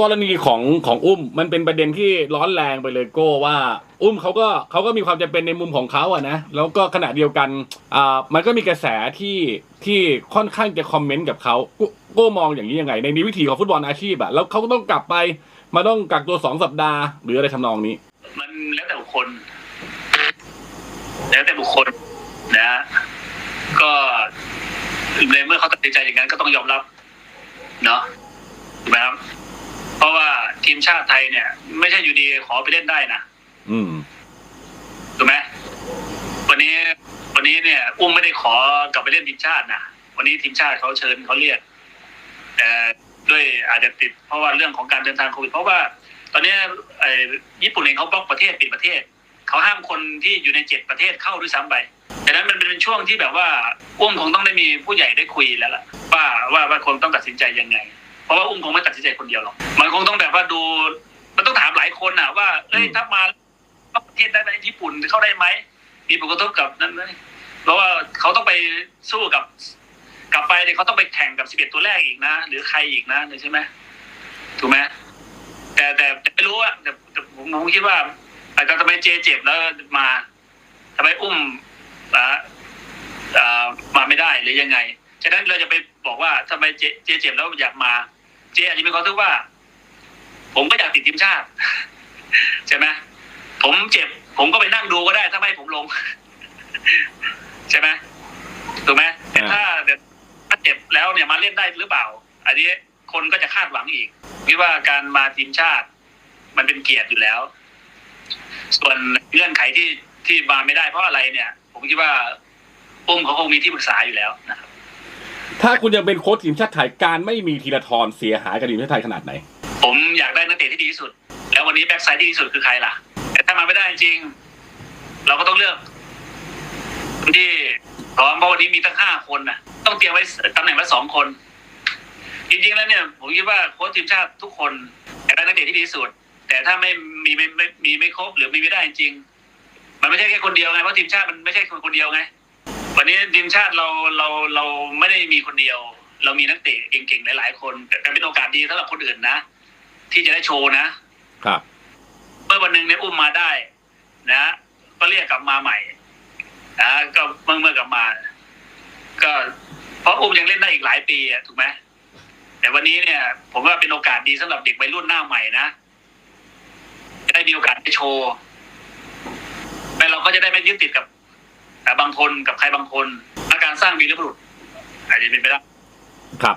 กรณีของของอุ้มมันเป็นประเด็นที่ร้อนแรงไปเลยโก้ว่า อุ้มเขาก็เขาก็มีความจำเป็นในมุมของเขาอะนะแล้วก็ขณะเดียวกันอ่ามันก็มีกระแสที่ที่ค่อนข้างจะคอมเมนต์กับเขาโก้โก้มองอย่างนี้ยังไง ในวิถีของฟุตบอลอาชีพอะแล้วเขาก็ต้องกลับไป มาต้องกักตัวสองสัปดาห์ หรืออะไรทำนองนี้ มันแล้วแต่บุคคล แล้วแต่บุคคลนะ ก็ในเมื่อเขาตัดสินใจอย่างนั้นก็ต้องยอมรับ เนาะถูกไหมครับ ราะว่าทีมชาติไทยเนี่ย ไม่ใช่อยู่ดีขอไปเล่นได้นะอืมถูกไหมวันนี้ วันนี้เนี่ย อุ้มไม่ได้ขอกลับไปเล่นทีมชาตินะวันนี้ทีมชาติเขาเชิญเขาเรียกแต่ด้วยอาจจะติด เพราะว่าเรื่องของการเดินทางโควิดเพราะว่า ตอนนี้ไอ้ญี่ปุ่นเองเขาบล็อกประเทศปิดประเทศเขาห้ามคนที่อยู่ในเจ็ดประเทศเข้าด้วยซ้ำไปดังนั้นมันเป็นช่วงที่แบบว่าอุ้มคงต้องได้มีผู้ใหญ่ได้คุยแล้วล่ะว่าว่าว่าคนต้องตัดสินใจยังไง เพราะว่าอุ้มคงไม่ตัดสินใจคนเดียวหรอกมันคงต้องแบบว่าดู มันต้องถามหลายคนน่ะว่าเอ้ยอืมถ้ามาประเทศได้ไหมญี่ปุ่นเข้าได้ไหมมีผลกระทบกับนั้นไหมเพราะว่าเขาต้องไปสู้กับ กลับไปเนี่ยเขาต้องไปแข่งกับสิบเอ็ดตัวแรกอีกนะ หรือใครอีกนะใช่ไหมถูกไหมแต่แต่แต่ไม่รู้อะแต่แต่ผมผมคิดว่าอาจจะทำไมเจเจ็บแล้วมาทำไมอุ้มอ่าอ่ามาไม่ได้หรือยังไง ฉะนั้นเราจะไปบอกว่าทำไมเจเจเจ็บแล้วอยากมา เจอาจจะมีความรู้สึกว่า ผมก็อยากติดทีมชาติใช่ไหมผมเจ็บ ผมก็ไปนั่งดูก็ได้ถ้าไม่ให้ผมลง ใช่ไหมถูกไหมแต่ถ้าแต่ถ้าเจ็บแล้วเนี่ยมาเล่นได้หรือเปล่า อันนี้คนก็จะคาดหวังอีกคิดว่าการมาทีมชาติ มันเป็นเกียรติอยู่แล้ว ส่วนเงื่อนไขที่ที่มาไม่ได้เพราะอะไรเนี่ย ผมคิดว่าอุ้มเขาคงมีที่ปรึกษาอยู่แล้วนะครับ ถ้าคุณยังเป็นโค้ชทีมชาติไทยการไม่มีธีรทรเสียหายกับทีมชาติไทยขนาดไหน ผมอยากได้นักเตะที่ดีที่สุด แล้ววันนี้แบ็กไซด์ที่ดีที่สุดคือใครล่ะ แต่ถ้ามาไม่ได้จริง เราก็ต้องเลือกที่พร้อมเพราะวันนี้มีตั้งห้าคนนะต้องเตรียมไว้ตำแหน่งละสองคน จริงๆแล้วเนี่ย ผมคิดว่าโค้ชทีมชาติทุกคนอยากได้นักเตะที่ดีที่สุด แต่ถ้าไม่มีไม่ไม่มีไม่ครบหรือมีไม่ได้จริง มันไม่ใช่แค่คนเดียวไงเพราะทีมชาติมันไม่ใช่คนคนเดียวไง วันนี้ทีมชาติเราเราเราไม่ได้มีคนเดียว เรามีนักเตะเก่งๆหลายๆคนแต่เป็นโอกาสดีสำหรับคนอื่นนะ ที่จะได้โชว์นะ ครับ เมื่อวันหนึ่งเนี่ยอุ้มมาได้ นะ ก็เรียกกลับมาใหม่นะก็เมื่อเมื่อกลับมา ก็เพราะอุ้มยังเล่นได้อีกหลายปีอะถูกไหมแต่วันนี้เนี่ย ผมว่าเป็นโอกาสดีสำหรับเด็กวัยรุ่นหน้าใหม่นะจะได้มีโอกาสได้โชว์แต่เราก็จะได้ไม่ยึดติดกับ แต่บางคนกับใครบางคนอาการสร้างวีรบุรุษอาจจะเป็นไปได้ครับ